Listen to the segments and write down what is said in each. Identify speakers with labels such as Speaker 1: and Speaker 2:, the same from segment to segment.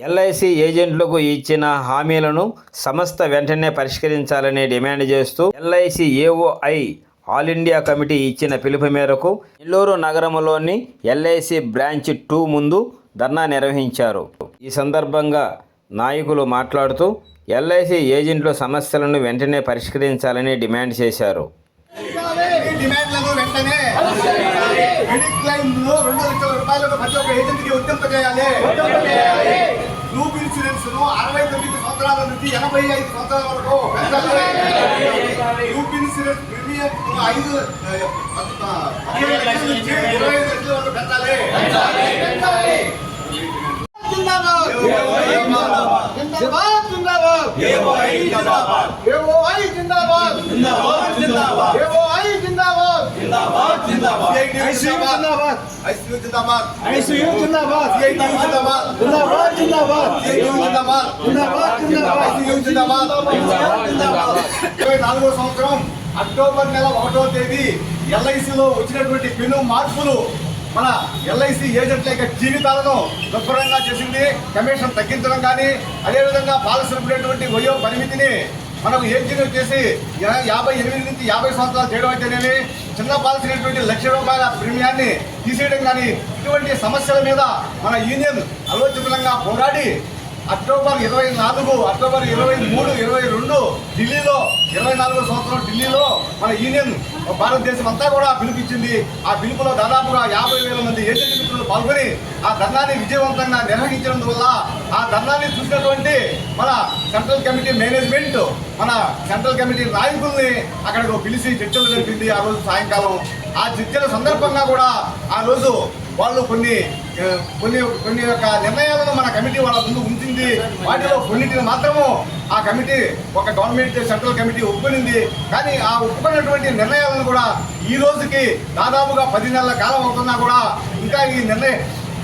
Speaker 1: LIC ఏజెంట్లకు ఇచ్చిన హామీలను సంస్థ వెంటనే పరిష్కరించాలని డిమాండ్ చేస్తూ LIC AOI all India committee ఇచ్చిన పిలుపు మేరకు నెల్లూరు నగరంలోని ఎల్ఐసి బ్రాంచ్ టూ ముందు ధర్నా నిర్వహించారు. ఈ సందర్భంగా నాయకులు మాట్లాడుతూ ఎల్ఐసి ఏజెంట్ల సమస్యలను వెంటనే పరిష్కరించాలని డిమాండ్ చేశారు.
Speaker 2: డిమాండ్లను వెంటనే మెడిక్లైమ్లో రెండు లక్షల రూపాయలకు ప్రతి ఒక్క వర్తింపజేయాలి. ఇన్సూరెన్స్ను అరవై తొమ్మిది సంవత్సరాల నుంచి ఎనభై ఐదు సంవత్సరాల వరకు గ్రూప్ ఇన్సూరెన్స్ ప్రీమియం ఐదు ఇరవై ఐదు లక్షల వరకు పెంచాలి జిందాబాద్. జిందాబాద్. జిందాబాద్ జిందాబాద్. ఇరవై నాలుగో సంవత్సరం అక్టోబర్ నెల ఒకటో తేదీ ఎల్ఐసిలో వచ్చినటువంటి పెను మార్పులు మన ఎల్ఐసి ఏజెంట్ల యొక్క జీవితాలను దుర్భరంగా చేసింది. కమిషన్ తగ్గించడం కానీ అదేవిధంగా ఉండేటువంటి వయో పరిమితిని మనం ఏజెంట్ వచ్చేసి యా- యాభై ఎనిమిది నుంచి యాభై సంవత్సరాలు చేయడం అయితేనేమి చిన్న పాలసీ అయినటువంటి లక్ష రూపాయల ప్రీమియాన్ని తీసేయడం కానీ ఇటువంటి సమస్యల మీద మన యూనియన్ ఆలోచితంగా పోరాడి అక్టోబర్ ఇరవై నాలుగు అక్టోబర్ ఇరవై మూడు ఇరవై రెండు ఢిల్లీలో ఇరవై నాలుగో సంవత్సరం ఢిల్లీలో మన యూనియన్ భారతదేశం అంతా కూడా పిలిపించింది ఆ పిలుపులో దాదాపుగా యాభై వేల మంది ఏజెంట్లు పాల్గొని ఆ ధర్నాన్ని విజయవంతంగా నిర్వహించినందువల్ల ఆ ధర్నాన్ని చూసినటువంటి మన సెంట్రల్ కమిటీ మేనేజ్మెంట్ మన సెంట్రల్ కమిటీ నాయకుల్ని అక్కడికి పిలిచి చర్చలు జరిపింది ఆ రోజు సాయంకాలం. ఆ చర్చల సందర్భంగా కూడా ఆ రోజు వాళ్ళు కొన్ని కొన్ని కొన్ని యొక్క నిర్ణయాలను మన కమిటీ వాళ్ళ ముందు ఉంచింది. వాటిలో కొన్నిటిని మాత్రము ఆ కమిటీ ఒక గవర్నమెంట్ సెంట్రల్ కమిటీ ఒప్పుకునింది. కానీ ఆ ఒప్పుకున్నటువంటి నిర్ణయాలను కూడా ఈ రోజుకి దాదాపుగా పది నెలల కాలం అవుతున్నా కూడా ఇంకా ఈ నిర్ణయ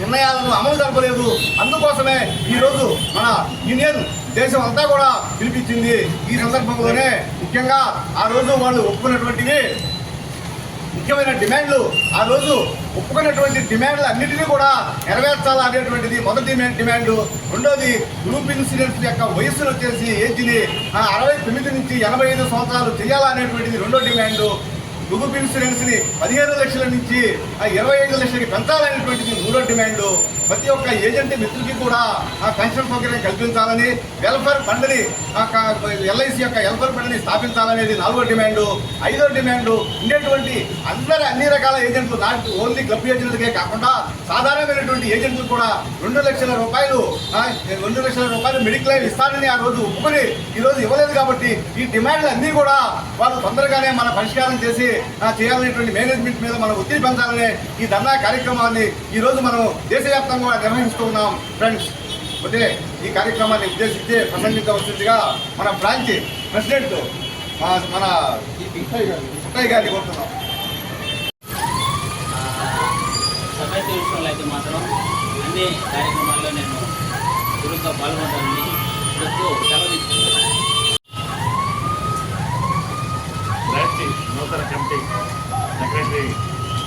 Speaker 2: నిర్ణయాలను అమలు జరపలేదు. అందుకోసమే ఈ రోజు మన యూనియన్ దేశం అంతా కూడా పిలిపించింది. ఈ సందర్భంలోనే ముఖ్యంగా ఆ రోజు వాళ్ళు ఒప్పుకున్నటువంటివి ముఖ్యమైన డిమాండ్లు. ఆ రోజు ఒప్పుకున్నటువంటి డిమాండ్లు అన్నింటినీ కూడా నెరవేర్చాలా అనేటువంటిది మొదటి డిమాండ్ రెండోది గ్రూప్ ఇన్సూరెన్స్ యొక్క వయస్సును వచ్చేసి ఏజ్ని అరవై తొమ్మిది నుంచి ఎనభై ఐదు సంవత్సరాలు చేయాలా అనేటువంటిది రెండో డిమాండ్. గ్రూప్ ఇన్సూరెన్స్ని పదిహేను లక్షల నుంచి ఆ ఇరవై ఐదు లక్షలకి పెంచాలనేటువంటిది మూడో డిమాండ్. ప్రతి ఒక్క ఏజెంట్ మిత్రులకి కూడా ఆ పెన్షన్ సౌకర్యం కల్పించాలని వెల్ఫేర్ ఫండ్ని ఎల్ఐసి యొక్క వెల్ఫేర్ ఫండ్ని స్థాపించాలనేది నాలుగో డిమాండ్ ఐదో డిమాండ్ ఉండేటువంటి అందరి అన్ని రకాల ఏజెంట్లు నాట్ ఓన్లీ క్లబ్ ఏజెంట్లకే కాకుండా సాధారణమైనటువంటి ఏజెంట్లు కూడా రెండు లక్షల రూపాయలు రెండు లక్షల రూపాయలు మెడిక్లైమ్ ఇస్తానని ఆ రోజు ఒప్పుకొని ఈరోజు ఇవ్వలేదు కాబట్టి ఈ డిమాండ్లు అన్నీ కూడా వాళ్ళు తొందరగానే మన పరిష్కారం చేసి చేయాలనేటువంటి మేనేజ్మెంట్ మీద మనం ఒత్తిడి పెంచాలనే ఈ ధర్నా కార్యక్రమాన్ని ఈ రోజు మనం దేశవ్యాప్తంగా కూడా నిర్వహిస్తున్నాం ఫ్రెండ్స్ అయితే ఈ కార్యక్రమాన్ని ఉద్దేశించి ప్రసంగించవలసిందిగా మన బ్రాంచ్ ప్రెసిడెంట్ మా- మన పుట్టయ్య గారిని కోరుతున్నాం.
Speaker 3: విషయంలో అయితే మాత్రం అన్ని కార్యక్రమాల్లో నేను చురుగ్గా పాల్గొంటానని చెప్తూ సెలవు తీసుకుంటున్నాను
Speaker 4: బ్రాంచ్ నూతన కమిటీ సెక్రటరీ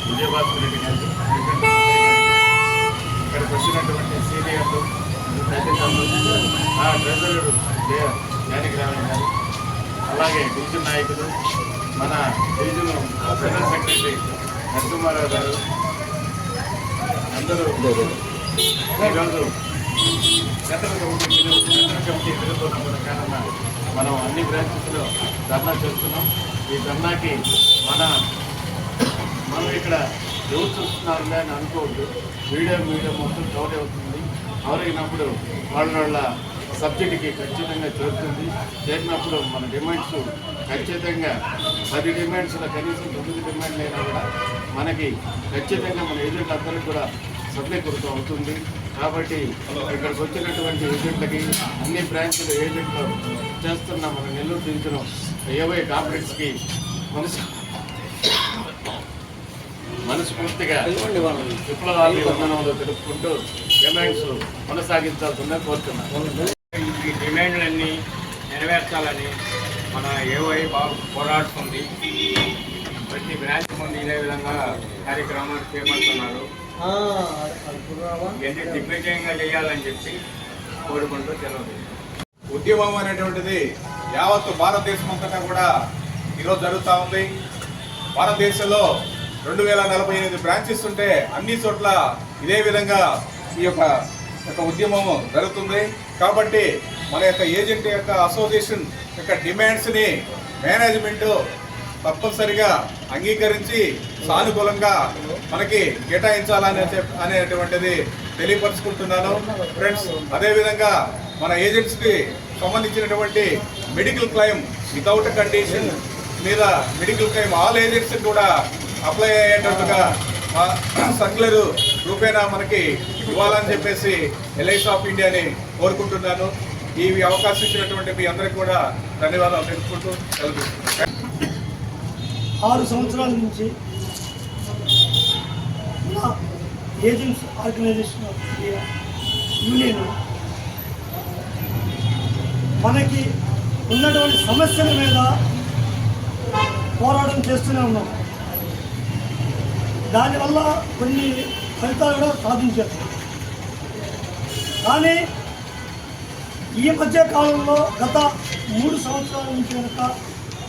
Speaker 4: విజయభాస్కర్ రెడ్డి గారు ఇక్కడికి వచ్చినటువంటి సీనియర్లు తల్లిదండ్రులు ఆ ట్రెజరర్ గారు అలాగే డివిజన్ నాయకులు మన డివిజన్ జనరల్ సెక్రటరీ నరసింహారావు గారు అందరూ ఈరోజు సెంట్రల్ కమిటీ సెంట్రల్ కమిటీ ఎదుర్కొన్న కారణంగా మనం అన్ని బ్రాంచెస్లో ధర్నా చేస్తున్నాం. ఈ ధర్నాకి మన మనం ఇక్కడ ఎవరు చూస్తున్నారులే అని అనుకోవద్దు. వీడియో మీడియా మొత్తం చోటే అవుతుంది. కవర్ అయినప్పుడు వాళ్ళ వాళ్ళ సబ్జెక్ట్కి ఖచ్చితంగా చేరుతుంది. చేరినప్పుడు మన డిమాండ్స్ ఖచ్చితంగా పది డిమాండ్స్లో కనీసం తొమ్మిది డిమాండ్లు అయినా కూడా మనకి ఖచ్చితంగా మన ఏజెంట్ అందరికీ కూడా సఫలీకృతం అవుతుంది. కాబట్టి ఇక్కడికి వచ్చినటువంటి ఏజెంట్లకి అన్ని బ్రాంచ్ల ఏజెంట్లు చేస్తున్న మన నెల్లూరు డివిజన్ ఏవై కాంప్లెక్స్కి మనసు మనస్ఫూర్తిగా విప్లవాన్ని వందనంలో తెలుపుకుంటూ డిమాండ్స్ కొనసాగించాల్సిందని కోరుతున్నాను
Speaker 5: ఈ డిమాండ్లన్నీ నెరవేర్చాలని మన ఏవై బాగా పోరాడుతుంది. ప్రతి బ్రాంచ్ ముందు ఇదే విధంగా కార్యక్రమాలు చేపడుతున్నారు. ఇవన్నీ దిగ్విజయంగా చేయాలని చెప్పి కోరుకుంటూ సెలవు
Speaker 6: ఉద్యమం అనేటువంటిది యావత్తు భారతదేశం అంతటా కూడా ఈరోజు జరుగుతూ ఉంది. భారతదేశంలో రెండు వేల నలభై ఎనిమిది బ్రాంచెస్ ఉంటే అన్ని చోట్ల ఇదే విధంగా ఈ యొక్క యొక్క ఉద్యమం జరుగుతుంది. కాబట్టి మన యొక్క ఏజెంట్ యొక్క అసోసియేషన్ యొక్క డిమాండ్స్ని మేనేజ్మెంట్ తప్పనిసరిగా అంగీకరించి సానుకూలంగా మనకి కేటాయించాలనే చెప్- అనేటువంటిది తెలియపరుచుకుంటున్నాను. ఫ్రెండ్స్ అదేవిధంగా మన ఏజెంట్స్కి సంబంధించినటువంటి మెడికల్ క్లెయిమ్ వితౌట్ కండిషన్ మీద మెడికల్ క్లెయిమ్ ఆల్ ఏజెంట్స్ కూడా అప్లై అయ్యేటట్టుగా సర్క్యులర్ రూపేణా మనకి ఇవ్వాలని చెప్పేసి ఎల్ఐసి ఆఫ్ ఇండియాని కోరుకుంటున్నాను. ఈ అవకాశం ఇచ్చినటువంటి మీ అందరికీ కూడా ధన్యవాదాలు తెలుపుకుంటూ
Speaker 7: ఆరు సంవత్సరాల నుంచి నా agents organisation of India union మనకి ఉన్నటువంటి సమస్యల మీద పోరాటం చేస్తూనే ఉన్నాం. దానివల్ల కొన్ని ఫలితాలు కూడా సాధించారు. కానీ ఈ మధ్య కాలంలో గత మూడు సంవత్సరాల నుంచి కనుక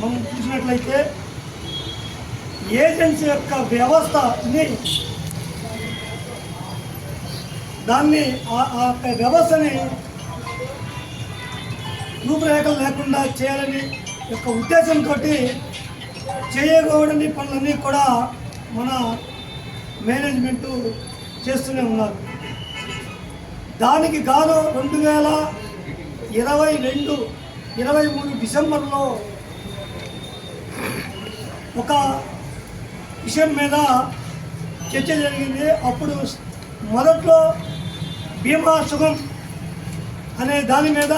Speaker 7: మనం చూసినట్లయితే ఏజెన్సీ యొక్క వ్యవస్థని దాన్ని ఆ- ఆ యొక్క వ్యవస్థని రూపురేఖలు లేకుండా చేయాలని యొక్క ఉద్దేశంతో చేయకూడని పనులన్నీ కూడా మన మేనేజ్మెంటు చేస్తూనే ఉన్నారు. దానికి గాను రెండు వేల ఇరవై రెండు ఇరవై మూడు డిసెంబర్లో ఒక విషయం మీద చర్చ జరిగింది. అప్పుడు మొదట్లో బీమా సుగం అనే దాని మీద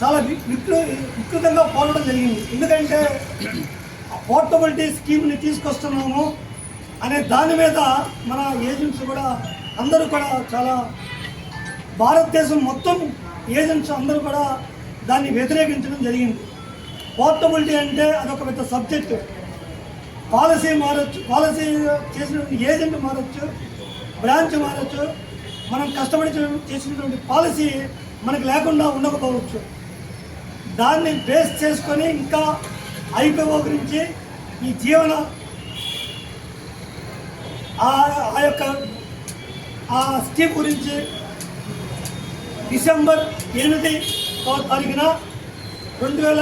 Speaker 7: చాలా విక్లు వికృ వికృతంగా పోరాటం జరిగింది. ఎందుకంటే పోర్టబిలిటీ స్కీమ్ని తీసుకొస్తున్నాము అనే దాని మీద మన ఏజెంట్స్ కూడా అందరూ కూడా చాలా భారతదేశం మొత్తం ఏజెంట్స్ అందరూ కూడా దాన్ని వ్యతిరేకించడం జరిగింది. పోర్టబిలిటీ అంటే అదొక పెద్ద సబ్జెక్టు. పాలసీ మారచ్చు పాలసీ చేసిన ఏజెంట్ మారచ్చు బ్రాంచ్ మారచ్చు మనం కష్టపడి చేసినటువంటి పాలసీ మనకు లేకుండా ఉండకపోవచ్చు. దాన్ని బేస్ చేసుకొని ఇంకా ఐపీఓ గురించి ఈ జీవన ఆ ఆ యొక్క ఆ స్కీమ్ గురించి డిసెంబర్ ఎనిమిది తారీఖున రెండు వేల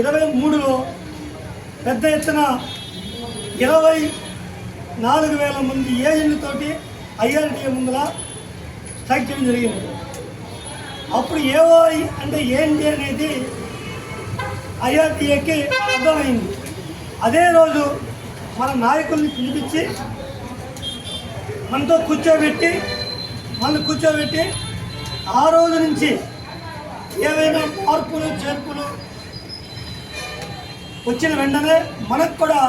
Speaker 7: ఇరవై మూడులో పెద్ద ఎత్తున ఇరవై నాలుగు వేల మంది ఏజెంట్లతోటి ఐఆర్డీఏ ముందర స్ట్రైక్ చేయడం జరిగింది. అప్పుడు ఏఓఐ అంటే ఏంటి అనేది ఐఆర్డిఏకి అర్థమైంది. అదే రోజు మన నాయకుల్ని పిలిపించి మనతో కూర్చోబెట్టి మన కూర్చోబెట్టి ఆ రోజు నుంచి ఏవైనా మార్పులు చేర్పులు వచ్చిన వెంటనే మనకు కూడా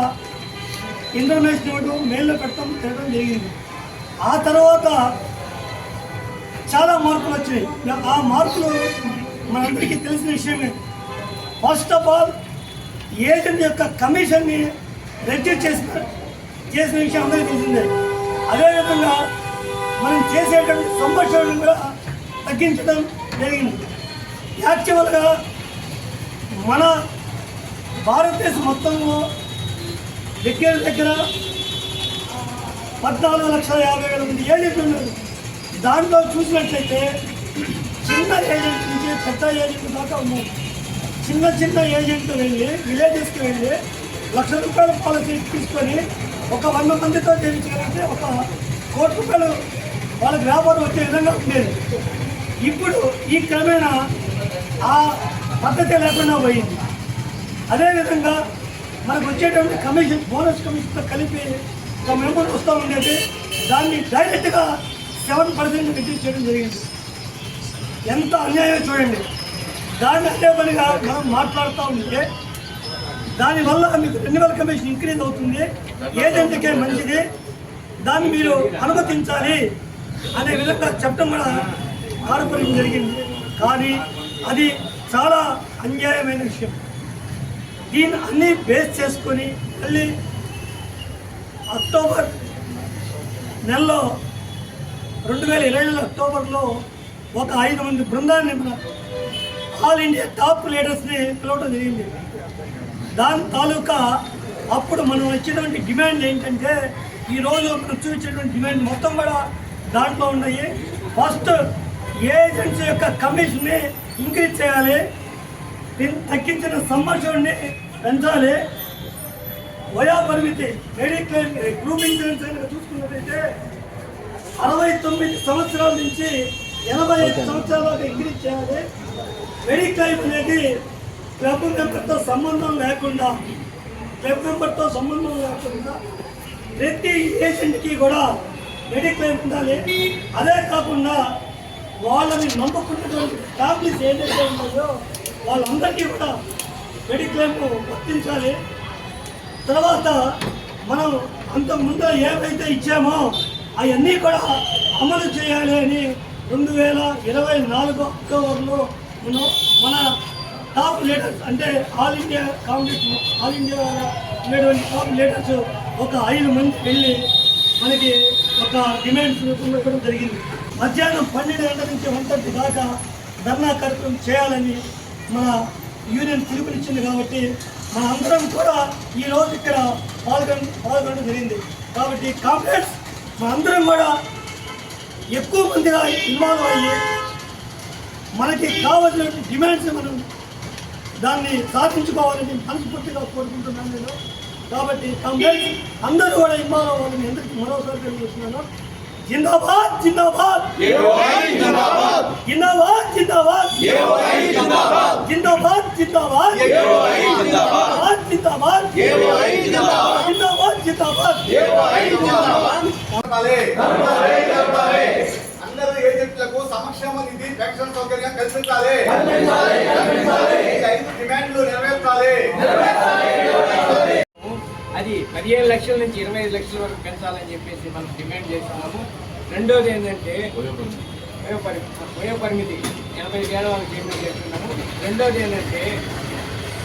Speaker 7: ఇన్ఫర్మేషన్ ఇవ్వడం మెయిల్లో పెట్టడం తిరగడం జరిగింది. ఆ తర్వాత చాలా మార్పులు వచ్చినాయి. ఆ మార్పులు మనందరికీ తెలిసిన విషయమే. ఫస్ట్ ఆఫ్ ఆల్ ఏజెంట్ యొక్క కమిషన్ని రెడ్యూస్ చేసిన చేసిన విషయం అందరికీ తెలిసిందే. అదేవిధంగా మనం చేసేటువంటి సంభాషణను కూడా తగ్గించడం జరిగింది. యాక్చువల్గా మన భారతదేశం మొత్తంలో దగ్గర దగ్గర పద్నాలుగు లక్షల యాభై వేల మంది ఏజెంట్లు ఉన్నారు. దాంట్లో చూసినట్లయితే చిన్న ఏజెంట్ నుంచి పెద్ద ఏజెంట్ దాకా ఉన్నారు. చిన్న చిన్న ఏజెంట్ వెళ్ళి విలేజెస్కి వెళ్ళి లక్ష రూపాయల పాలసీ తీసుకొని ఒక వంద మందితో చేయించగలిగితే ఒక కోటి రూపాయలు వాళ్ళకి వ్యాపారం వచ్చే విధంగా ఉండేది. ఇప్పుడు ఈ క్రమేణా ఆ పద్ధతి లేకుండా పోయింది. అదేవిధంగా మనకు వచ్చేటువంటి కమిషన్ బోనస్ కమిషన్తో కలిపి ఒక మెంబర్ వస్తూ ఉండేది. దాన్ని డైరెక్ట్గా సెవెన్ పర్సెంట్ రిడ్యూస్ చేయడం జరిగింది. ఎంత అన్యాయం చూడండి. దాన్ని అదే పనిగా మనం మాట్లాడుతూ ఉంటే దానివల్ల మీకు రెన్యువల్ కమిషన్ ఇంక్రీజ్ అవుతుంది. ఏజెంట్కే మంచిది. దాన్ని మీరు అనుమతించాలి అనే విధంగా చెప్పడం కూడా ఆడపడం జరిగింది. కానీ అది చాలా అన్యాయమైన విషయం. దీన్ని అన్నీ బేస్ చేసుకొని మళ్ళీ అక్టోబర్ నెలలో రెండు వేల ఇరవై నెల అక్టోబర్లో ఒక ఐదు మంది బృందాన్ని మన ఆల్ ఇండియా టాప్ లీడర్స్ని పిలవడం జరిగింది. దాని తాలూకా అప్పుడు మనం ఇచ్చినటువంటి డిమాండ్ ఏంటంటే ఈరోజు మనం చూపించేటువంటి డిమాండ్ మొత్తం కూడా దాంట్లో ఉన్నాయి. ఫస్ట్ ఏజెన్సీ యొక్క కమిషన్ని ఇంక్రీజ్ చేయాలి. దీన్ని తగ్గించిన సంభాషణని పెంచాలి. వయా పరిమితి మెడిక్లెయిమ్ గ్రూప్ ఇన్సూరెన్స్ కనుక చూసుకున్నట్టయితే అరవై తొమ్మిది సంవత్సరాల నుంచి ఎనభై ఐదు సంవత్సరాల దాకా ఇంక్రీజ్ చేయాలి. మెడిక్లెయిమ్ అనేది క్లబ్ మెంబర్తో సంబంధం లేకుండా క్లబ్ మెంబర్తో సంబంధం లేకుండా ప్రతి ఏజెంట్కి కూడా మెడిక్లెయిమ్ ఉండాలి. అదే కాకుండా వాళ్ళని నమ్ముకున్నటువంటి ఫ్యామిలీస్ ఏదైతే ఉన్నాయో వాళ్ళందరికీ కూడా మెడిక్లెయిమ్ వర్తించాలి. తర్వాత మనం అంతకుముందు ముందు ఏవైతే ఇచ్చామో అవన్నీ కూడా అమలు చేయాలి అని రెండు వేల ఇరవై నాలుగు అక్టోబర్లో మన టాప్ లీడర్స్ అంటే all India congress all India ఉండేటువంటి టాప్ లీడర్స్ ఒక ఐదు మంది వెళ్ళి మనకి ఒక డిమాండ్స్ రూపంలో ఇవ్వడం జరిగింది. మధ్యాహ్నం పన్నెండు గంటల నుంచి ఒంటి దాకా ధర్నా కార్యక్రమం చేయాలని మన యూనియన్ పిలుపునిచ్చింది కాబట్టి మన అందరం కూడా ఈ రోజు ఇక్కడ పాల్గొన పాల్గొనడం జరిగింది. కాబట్టి కాంగ్రెస్ మన అందరం కూడా ఎక్కువ మందిగా ఇన్వాల్వ్ అయ్యి మనకి కావలసిన డిమాండ్స్ మనం దాన్ని సాధించుకోవాలని మనస్ఫూర్తిగా కోరుకుంటున్నాను నేను. కాబట్టి కాంగ్రెస్ అందరూ కూడా ఇన్వాల్వ్ అవ్వాలని ఎందుకు మరోసారి తెలియజేస్తున్నాను? జిందాబాద్ జిందాబాద్! జిందాబాద్ జిందాబాద్! జిందాబాద్ జిందాబాద్! జిందాబాద్! జిందాబాద్ జిందాబాద్! జిందాబాద్!
Speaker 2: నడపాలి. అందరు ఏజెంట్లకు సమక్షేమ నిధి పెన్షన్ సౌకర్యం కల్పించాలి. ఈ ఐదు డిమాండ్లు నెరవేర్చాలి.
Speaker 8: అది పదిహేను లక్షల నుంచి ఇరవై ఐదు లక్షల వరకు పెంచాలని చెప్పేసి మనం డిమాండ్ చేస్తున్నాము. రెండోది ఏంటంటే వయో పరి వయో పరిమితి ఎనభై ఏళ్ళ వరకు డిమాండ్ చేస్తున్నాము. రెండోది ఏంటంటే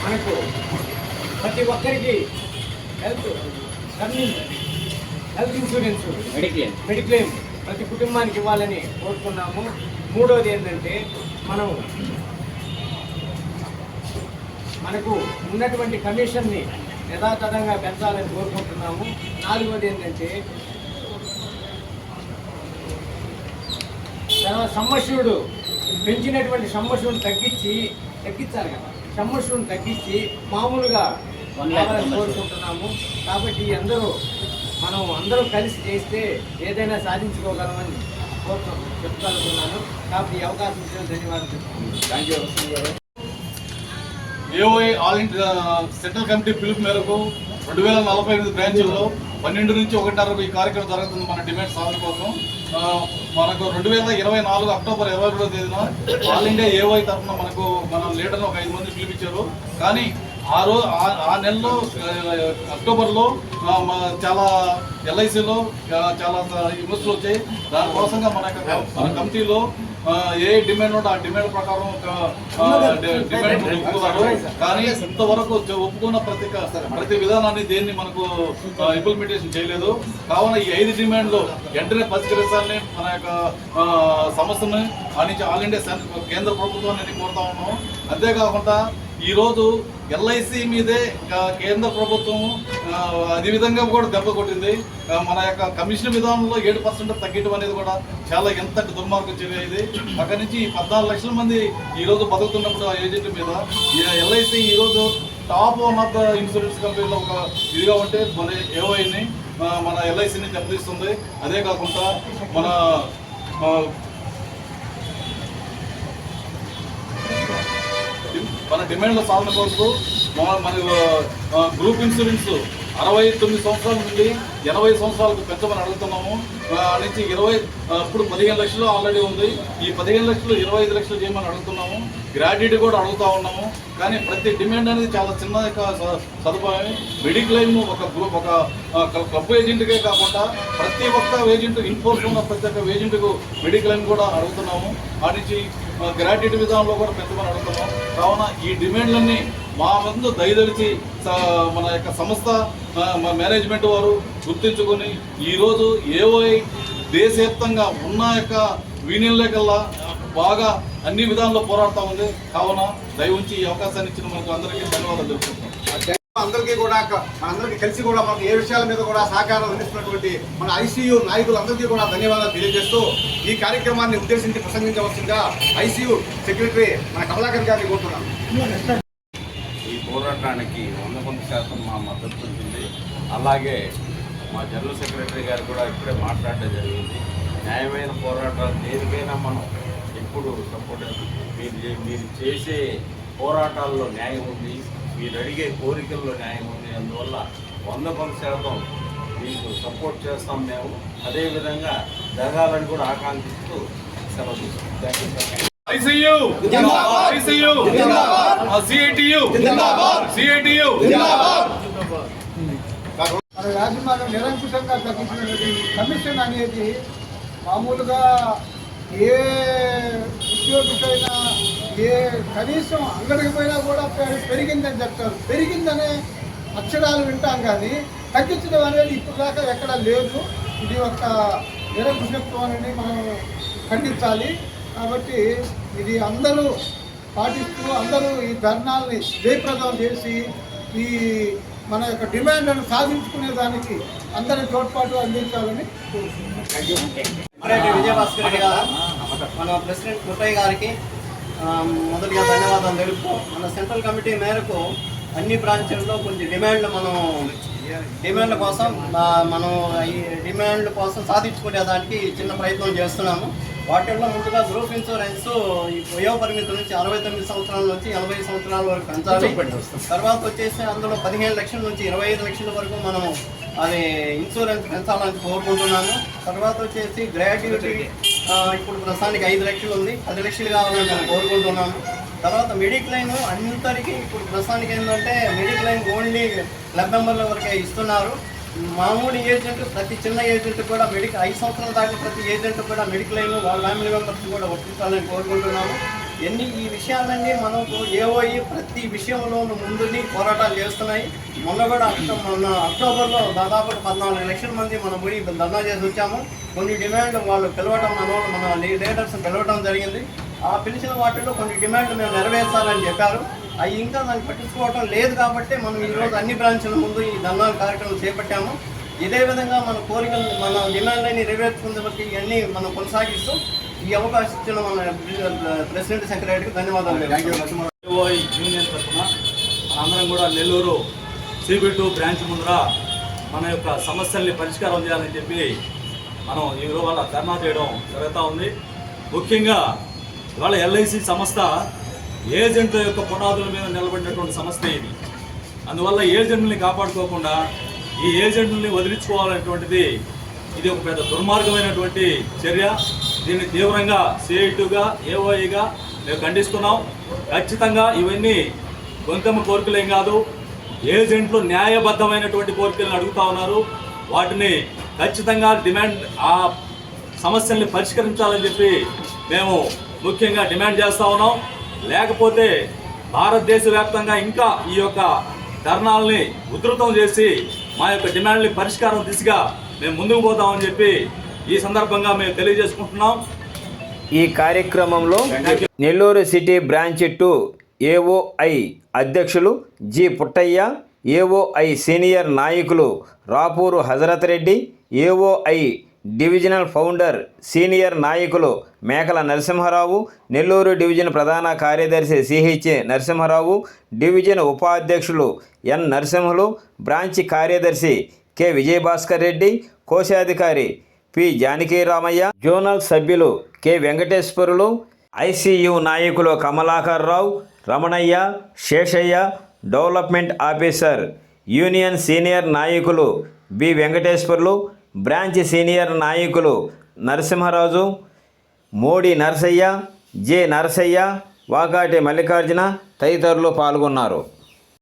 Speaker 8: మనకు ప్రతి ఒక్కరికి health health insurance
Speaker 9: mediclaim.
Speaker 8: Mediclaim ప్రతి కుటుంబానికి ఇవ్వాలని కోరుకున్నాము. మూడోది ఏంటంటే మనం మనకు ఉన్నటువంటి కమిషన్ని యథాతథంగా పెంచాలని కోరుకుంటున్నాము. నాలుగోది ఏంటంటే సమ్మశివుడు పెంచినటువంటి సమ్మశివుని తగ్గించి తగ్గించాలి కదా. సమ్మశివుని తగ్గించి మామూలుగా. కోరుకుంటున్నాము. కాబట్టి అందరూ మనం అందరూ కలిసి చేస్తే ఏదైనా సాధించుకోగలమని కోరుతూ చెప్తానుకున్నాను కాబట్టి ఈ అవకాశం ఇచ్చిన ధన్యవాదాలు
Speaker 10: AOI all India central committee పిలుపు మేరకు రెండు వేల నలభై ఎనిమిది బ్రాంచుల్లో పన్నెండు నుంచి ఒకటిన్నరకు ఈ కార్యక్రమం జరుగుతుంది మన డిమాండ్ సాధన కోసం. మనకు రెండు వేల ఇరవై నాలుగు అక్టోబర్ ఇరవై రెండో తేదీన ఆల్ ఇండియా ఏఓఐ తరఫున మనకు మన లీడర్లు ఒక ఐదు మంది పిలిపించారు. కానీ ఆ రోజు ఆ నెలలో అక్టోబర్లో చాలా ఎల్ఐసిలో చాలా విమర్శలు వచ్చాయి. దానికోసంగా మన యొక్క మన కమిటీలో ఏ డిమాండ్ ఉంటే ఆ డిమాండ్ ప్రకారం ఒక డిమాండ్ ఒప్పుకున్నారు. కానీ ఇంతవరకు ఒప్పుకున్న ప్రతి ప్రతి విధానాన్ని దేన్ని మనకు ఇంప్లిమెంటేషన్ చేయలేదు. కావున ఈ ఐదు డిమాండ్లు వెంటనే పరిష్కరించాలని మన యొక్క సమస్యను అని ఆల్ ఇండియా కేంద్ర ప్రభుత్వాన్ని కోరుతా ఉన్నాం. అంతేకాకుండా ఈరోజు ఎల్ఐసి మీదే కేంద్ర ప్రభుత్వం అదేవిధంగా అదే విధంగా కూడా దెబ్బ కొట్టింది. మన యొక్క కమిషన్ విధానంలో ఏడు పర్సెంట్ తగ్గడం అనేది కూడా చాలా ఎంతటి దుర్మార్గం చర్య ఇది. అక్కడి నుంచి పద్నాలుగు లక్షల మంది ఈరోజు బతుకుతున్నప్పుడు ఆ ఏజెంట్ మీద ఎల్ఐసి ఈరోజు top one of the insurance కంపెనీలో ఒక ఇదిగా ఉంటే మన ఏఓఐని మన ఎల్ఐసిని దెబ్బతీస్తుంది. అదే కాకుండా మన మన డిమాండ్ల సాధన కొరకు మన మన గ్రూప్ ఇన్సూరెన్స్ అరవై తొమ్మిది సంవత్సరాల నుండి ఎనభై సంవత్సరాలకు పెంచమని అడుగుతున్నాము. నుంచి ఇరవై ఇప్పుడు పదిహేను లక్షలు ఆల్రెడీ ఉంది. ఈ పదిహేను లక్షలు ఇరవై ఐదు లక్షలు చేయమని అడుగుతున్నాము. గ్రాడ్యుయేట్ కూడా అడుగుతా ఉన్నాము. కానీ ప్రతి డిమాండ్ అనేది చాలా చిన్న సదుపాయం మెడిక్లైమ్ ఒక గ్రూప్ ఒక క్లబ్ ఏజెంట్కే కాకుండా ప్రతి ఒక్క ఏజెంట్ ఇన్ఫోర్స్ ఉన్న ప్రతి ఒక్క ఏజెంట్కు మెడిక్లైమ్ కూడా అడుగుతున్నాము. ఆ నుంచి గ్రాడ్యుయేట్ విధానంలో కూడా పెంచమని అడుగుతున్నాం. కావున ఈ డిమాండ్లన్నీ మా ముందు దయదలిచి మన యొక్క సంస్థ మా మేనేజ్మెంట్ వారు గుర్తించుకొని ఈరోజు ఏఓఐ దేశవ్యాప్తంగా ఉన్న యొక్క యూనియన్లకల్లా
Speaker 11: బాగా అన్ని విధాల్లో పోరాడుతూ ఉంది. కావున దయవుంచి ఈ అవకాశాన్ని ఇచ్చిన మనకు అందరికీ ధన్యవాదాలు తెలుపుతున్నాం
Speaker 2: అందరికీ కూడా మనందరికీ కలిసి కూడా మనకు ఏ విషయాల మీద కూడా సహకారం అందిస్తున్నటువంటి మన ఐసీయూ నాయకులందరికీ కూడా ధన్యవాదాలు తెలియజేస్తూ ఈ కార్యక్రమాన్ని ఉద్దేశించి ప్రసంగించవలసిందిగా ఐసీయూ సెక్రటరీ మన కమలాకర్ గారిని కోరుతున్నాం
Speaker 3: ఈ పోరాటానికి వంద కొంత శాతం మా మద్దతు ఉంటుంది. అలాగే మా జనరల్ సెక్రటరీ గారు కూడా ఇప్పుడే మాట్లాడడం జరిగింది. న్యాయమైన పోరాటాలు దేనికైనా మనం ఎప్పుడు సపోర్ట్ మీరు మీరు చేసే పోరాటాల్లో న్యాయం ఉంది. మీరు అడిగే కోరికల్లో న్యాయం ఉంది. అందువల్ల వంద కొంత శాతం మీకు సపోర్ట్ చేస్తాం మేము. అదేవిధంగా జరగాలని కూడా ఆకాంక్షిస్తూ సెలవు తీసుకుంటాం. Thank you sir
Speaker 11: ICU ICU CITU CITU.
Speaker 12: మన యాజమాన్యం నిరంకుశంగా తగ్గించినటువంటి కమిషన్ అనేది మామూలుగా ఏ ఉద్యోగికైనా ఏ కనీసం అంగడికి పోయినా కూడా పెరిగిందని చెప్తారు. పెరిగిందనే అక్షరాలు వింటాం కానీ తగ్గించడం అనేది ఇప్పుడు దాకా ఎక్కడా లేదు. ఇది ఒక నిరంకుశత్వం అనేది మనం ఖండించాలి. కాబట్టి ఇది అందరూ పాటిస్తూ అందరూ ఈ ధర్నాల్ని జయప్రదం చేసి ఈ మన యొక్క డిమాండ్లను సాధించుకునే దానికి అందరి తోడ్పాటు అందించాలని
Speaker 13: కోరుతున్నాం మన ప్రెసిడెంట్ ముట్టయ్య గారికి మొదటిగా ధన్యవాదాలు తెలుపుతూ మన సెంట్రల్ కమిటీ మేరకు అన్ని బ్రాంచ్ల్లో కొంచెం డిమాండ్లు మనం డిమాండ్ల కోసం మనం ఈ డిమాండ్ల కోసం సాధించుకునే దానికి చిన్న ప్రయత్నం చేస్తున్నాము. వాటిల్లో ముందుగా గ్రూప్ ఇన్సూరెన్స్ ఈ వయో పరిమితి నుంచి అరవై తొమ్మిది సంవత్సరాల నుంచి ఎనభై సంవత్సరాల వరకు పెంచాలి. తర్వాత వచ్చేసి అందులో పదిహేను లక్షల నుంచి ఇరవై ఐదు లక్షల వరకు మనం అది ఇన్సూరెన్స్ పెంచాలని కోరుకుంటున్నాము. తర్వాత వచ్చేసి గ్రాడ్యుయేటీ ఇప్పుడు ప్రస్తుతానికి ఐదు లక్షలు ఉంది. పది లక్షలు కావాలని నేను కోరుకుంటున్నాను. తర్వాత మెడిక్లైన్ అందరికీ ఇప్పుడు ప్రస్తుతానికి ఏంటంటే మెడిక్లైన్ ఓన్లీ క్లబ్ మెంబర్ల వరకే ఇస్తున్నారు. మామూలు ఏజెంట్ ప్రతి చిన్న ఏజెంట్ కూడా మెడికల్ ఐదు సంవత్సరాల దాకా ప్రతి ఏజెంట్ కూడా మెడిక్లైన్ వాళ్ళ ఫ్యామిలీ మెంబర్స్ కూడా వర్తించాలని కోరుకుంటున్నాము. ఎన్ని ఈ విషయాలన్నీ మనకు ఏవోయి ప్రతి విషయంలోనూ ముందుని పోరాటాలు చేస్తున్నాయి. మొన్న కూడా అక్టో మొన్న అక్టోబర్లో దాదాపు పద్నాలుగు లక్షల మంది మనం పోయి ధర్నా చేసి వచ్చాము. కొన్ని డిమాండ్ వాళ్ళు పిలవడం మన మన లీడర్స్ పిలవడం జరిగింది. ఆ పిలిచిన వాటిలో కొన్ని డిమాండ్లు మేము నెరవేర్చాలని చెప్పారు. అవి ఇంకా దాన్ని పట్టించుకోవటం లేదు కాబట్టి మనం ఈరోజు అన్ని బ్రాంచ్ల ముందు ఈ ధర్నాల కార్యక్రమం చేపట్టాము. ఇదే విధంగా మన కోరికలు మన డిమాండ్లని నెరవేర్చుకునే బట్టి ఇవన్నీ మనం కొనసాగిస్తూ ఈ అవకాశం ఇచ్చిన మన ప్రెసిడెంట్ సెక్రటరీకి ధన్యవాదాలు.
Speaker 11: యూనియన్ తరఫున మనందరం కూడా నెల్లూరు సిబి టూ బ్రాంచ్ ముందర మన యొక్క సమస్యల్ని పరిష్కారం చేయాలని చెప్పి మనం ఈ రోజు ధర్నా చేయడం జరుగుతూ ఉంది. ముఖ్యంగా ఇవాళ ఎల్ఐసి సంస్థ ఏజెంట్ల యొక్క పునాదుల మీద నిలబడినటువంటి సంస్థ ఇది. అందువల్ల ఏజెంట్ని కాపాడుకోకుండా ఈ ఏజెంట్ని వదిలించుకోవాలనేటువంటిది ఇది ఒక పెద్ద దుర్మార్గమైనటువంటి చర్య. దీన్ని తీవ్రంగా సిఐటుగా ఏఓఐగా మేము ఖండిస్తున్నాం. ఖచ్చితంగా ఇవన్నీ గొంతమ్మ కోరికలేం కాదు. ఏజెంట్లు న్యాయబద్ధమైనటువంటి కోరికలను అడుగుతా ఉన్నారు. వాటిని ఖచ్చితంగా డిమాండ్ ఆ సమస్యల్ని పరిష్కరించాలని చెప్పి మేము ముఖ్యంగా డిమాండ్ చేస్తూ ఉన్నాం. లేకపోతే భారతదేశ వ్యాప్తంగా ఇంకా ఈ యొక్క ధర్నాల్ని ఉధృతం చేసి మా యొక్క డిమాండ్ని పరిష్కారం దిశగా మేము ముందుకు పోతామని చెప్పి ఈ సందర్భంగా మేము తెలియజేసుకుంటున్నాం.
Speaker 1: ఈ కార్యక్రమంలో Nellore city branch two AOI అధ్యక్షులు జి పుట్టయ్య ఏఓఐ సీనియర్ నాయకులు Rapuru Hazrat Reddy AOI divisional founder senior నాయకులు మేకల నరసింహారావు నెల్లూరు డివిజన్ ప్రధాన కార్యదర్శి సిహెచ్ నరసింహారావు డివిజన్ ఉపాధ్యక్షులు ఎన్ నరసింహులు బ్రాంచ్ కార్యదర్శి కె విజయభాస్కర్ రెడ్డి కోశాధికారి పి. జానకీరామయ్య జోనల్ సభ్యులు కె. వెంకటేశ్వరులు ఐసీయూ నాయకులు Kamalakar Rao Ramanaiah Seshaiah development officer union senior నాయకులు బి. వెంకటేశ్వర్లు బ్రాంచ్ సీనియర్ నాయకులు నరసింహరాజు మోడి నరసయ్య జె. నరసయ్య వాకాటి మల్లికార్జున తదితరులు పాల్గొన్నారు.